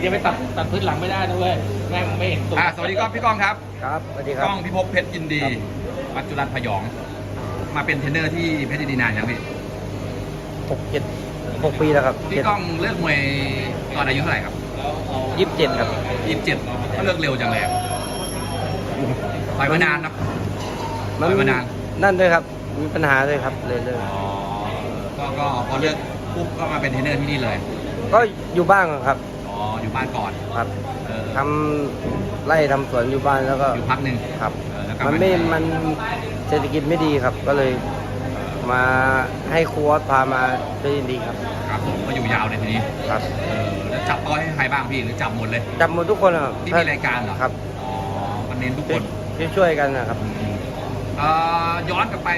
เดี๋ยวไปตัดตัดพื้นหลังไม่ได้นะเว้ยแม่งไม่เห็นตัวอ่าสวัสดีครับพี่ก้องครับครับสวัสดีคกรับล้องพิภพเพชรยินดี ครับ ปัจจุบันพยอง มาเป็นเทรนเนอร์ที่เพชรยินดีนานยังพี่หกเจ็ดหกปีแล้วครับพี่ก้องเลิกมวยตอนอายุเท่าไหร่ครับยี่สิบเจ็ดครับ ยี่สิบเจ็ดก็เลิกเร็วจังเลยอะต่อยมานานเนอะต่อยมานานนั่นด้วยครับ มีปัญหาด้วยครับเลยเลยอ๋อก็ก็พอเลิกปุ๊บก็มาเป็นเทรนเนอร์ที่นี่เลย ก็อยู่บ้านครับ อ๋ออยู่บ้านก่อนครับเออทำไร่ทำสวนอยู่บ้านแล้วก็อยู่พักหนึ่งครับเออแล้วกลับมันไม่มันเศรษฐกิจไม่ดีครับ ก็เลยมาให้ครูออสพามาด้วยยินดีครับครับผมก็อยู่ยาวเลยทีนี้ครับ เออแล้วจับต้อยให้ใครบ้างพี่หรือจับหมดเลยจับหมดทุกคนครับที่มีรายการเหรอครับอ๋อมันเน้นทุกคนช่วยช่วยกันนะครับเอ่อย้อนกลับไป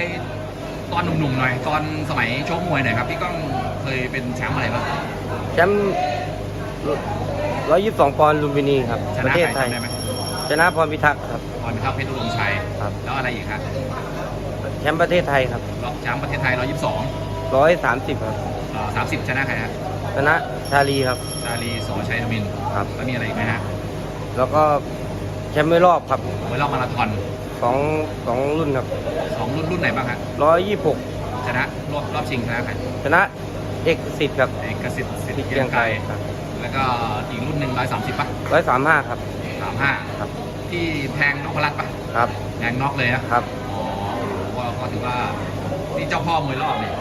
ตอนหนุ่มๆหน่อย ตอนสมัยชกมวยหน่อยครับพี่ก้องเคยเป็นแชมป์อะไรบ้างแชมป์ ร้อยยี่สิบสองปอนด์ลุมพินีครับชประนะเทศใครไทยจำได้ไหมชนะพรพิทักษ์ครับ พรพิทักษ์เพชรอุดมชัย ครับ แล้วอะไรอีกครับแชมป์ประเทศไทยครับรอบแชมป์ประเทศไทย 122ร้อยสามสิบครับเอ่อ30 ชนะใครครับชนะชาลีครับดาลีสอชัยทมินครับ แล้วมีอะไรอีกไหมฮะแล้วก็แชมป์ไม่รอบครับมวยรอบมาราธอนสองสองรุ่นครับสองรุ่นรุ่นไหนบ้างฮะร้อยยี่หกชนะรอบรอบชิงชนะใครชนะเอกสิทธิ์ครับเอกสิทธิ์สิทสิทธิ์ธิ์เกีเกียยงงไกไกรรครับ แล้วก็อีกรุ่นหนึ่ง130ป่ะร้อยสามห้าครับ35ครับ ที่แพงนพรัตน์ป่ะครับแพงน็อกเลยนะครับ อ๋อก็ก็ถือว่านี่เจ้าพ่อมวยรอบเนี่ย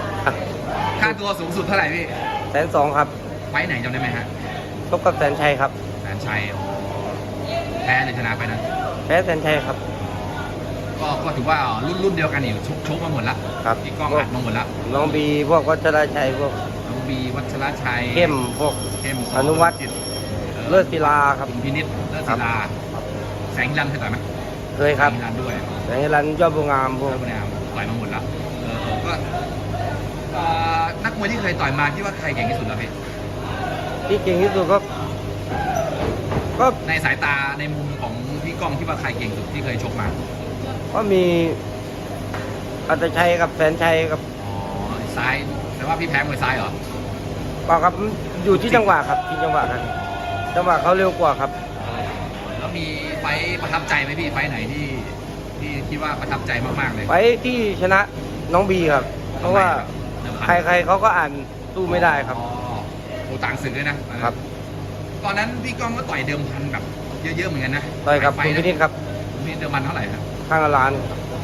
ค่าตัวสูงสุดเท่าไหร่พี่แสนสองครับไฟท์ไหนจำได้ไหมฮะชกกับแสนชัยครับ แสนชัยอ๋อแพ้เลยชนะไปนะแพ้แสนชัยครับ ก็ก็ถือว่ารุ่นรุ่นเดียวกันอยู่ชกชกมาหมดละครับ พี่ก้องอัดมาหมดละ น้องบีพวกวัชรชัยพวกน้อง บีวัชรชัยเข้มพวก เข้มอนุวัฒน์ จิตเลิศศิลาครับคุณพินิษเลิศศิลาแสงฮิรันเคยต่อยไหมเคยครับแสงฮิรันด้วยแสงรันยอดบุญงามพวก แล้วก็เนี่ยต่อยมาหมดละเออก็เอ่อนักมวยที่เคยต่อยมาคิดว่าใครเก่งที่สุดแล้วพี่ที่เก่งที่สุดก็ ก็ในสายตาในมุมของพี่ก้องคิดว่าใครเก่งสุดที่เคยชกมาก็มีอัตชัยกับแสนชัยกับอ๋อซ้าย แต่ว่าพี่แพ้มวยซ้ายเหรอเปล่าครับอยู่ที่จังหวะครับที่จังหวะครับจังหวะเขาเร็วกว่าครับ แล้วมีไฟท์ประทับใจไหมพี่ไฟท์ไหนที่ที่คิดว่าประทับใจมากๆเลยไปที่ชนะน้องบีครับ เพราะว่าเดิมใครๆเขาก็อ่านสู้ไม่ได้ครับอ๋อโอ้ต่างศึกเลยนะครับ ตอนนั้นพี่ก้องก็ต่อยเดิมพันแบบ เยอะๆเหมือนกันนะต่อยกับไฟคุณท์พินิจครับมีเดิมพันเท่าไหร่ครับข้างละล้าน โอ้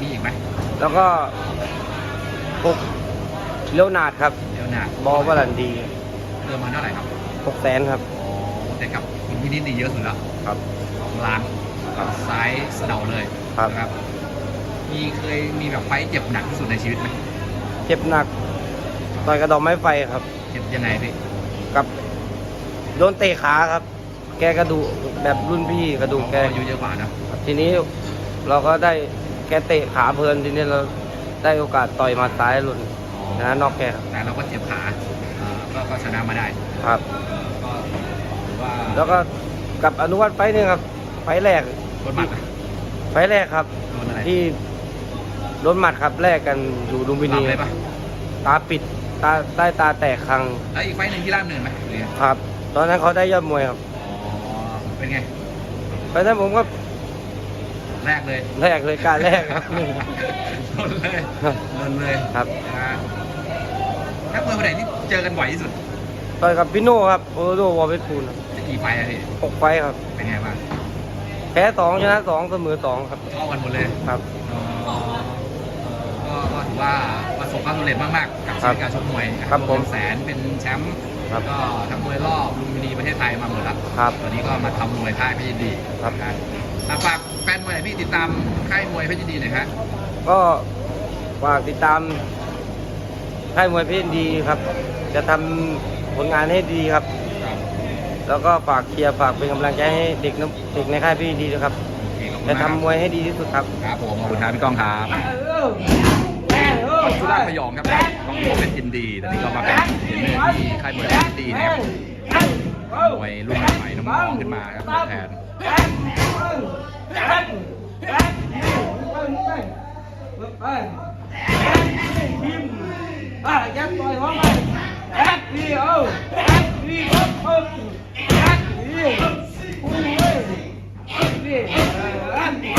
มีอีกไหมแล้วก็หก เลี้ยวนาดครับเดี๋ยวนะบอวลันดีเดิมพันเท่าไหร่ครับหกแสนครับโอ้แต่กับคุณพี่นิดนี่เยอะสุดแล้วครับสองล้านกับซ้ายเสะเดาเลยครับ นะครับ มีเคยมีแบบไฟท์เจ็บหนักที่สุดในชีวิตไหมเจ็บหนักต่อยกระดองไม้ไฟครับ เจ็บยังไงพี่กับโดนเตะขาครับ แกกระดูกแบบรุ่นพี่กระดูกแกอายุเยอะกว่านะทีนี้เราก็ได้แกเตะขาเพลินทีนี้เราได้โอกาสต่อยหมาซ้ายหล่น ชนะนอกแกครับแต่เราก็เจ็บขาเอ่อก็ก็ชนะมาได้ครับ เอ่อก็ถือว่าแล้วก็กับอนุวัตไฟต์หนึงครับ ไฟต์แรก โดนหมัดนะไฟต์แรกครับ โดนอะไรที่โดนหมัดครับแรกกันอยู่ลุมพินีหลับเลยปะตาปิดตาใต้ตาแตกครั้งแล้วอีกไฟท์หนึ่งที่ล่ามเนินไหมหรือไงครับ ตอนนั้นเขาได้ยอดมวยครับอ๋อเป็นไงไฟต์นั้นผมก็แรกเลย แรกเลยการแรกครับ โดนเลยโดนเลยครับ นะฮะ นักมวยคนไหนที่เจอกันบ่อยที่สุดต่อยกับพี่โน่ครับโอโดวอลเวสปูลครับจะกี่ไฟท์อะพี่หกไฟต์ครับ เป็นไงบ้างแพ้สองชนะสองเสมอสองครับเท่ากันหมดเลยครับ อ๋อก็ก็ถือว่าประสบความสำเร็จมากๆ กับชีวิตการชกมวยครับผมเป็นแสนเป็นแชมป์ครับก็ทั้งมวยรอบลุมพินีประเทศไทยมาหมดแล้วครับตอนนี้ก็มาทำมวยค่ายเพชรยินดีครับ นะอะฝากแฟนมวยหน่อยพี่ติดตามค่ายมวยเพชรยินดีหน่อยฮะก็ฝากติดตาม ค่ายมวยเพชรดีครับ จะทำผลงานให้ดีครับ แล้วก็ฝากเชียร์ฝากเป็นกำลังใจให้เด็กน้ำเด็กในค่ายพี่ดีด้วยครับโอเคขอบคุณจะมากครับทำมวยให้ดีที่สุดครับ ครับผมขอบคุณครับพี่ก้องครับสุราษฎร์พยองครับก้องโมเป็นยินดีตอนนี้ก็มาเป็นเทรนเนอร์ที่ค่ายมวยเพชรยินดีนะครับมวยรุ่นใหม่น้องๆขึ้นมาครับ อะยัดต่อยเข้าไปแอดดีเอ้าแอดดีเอ้าเอ้าแอดดีโอ้ยแอดดีแอดดี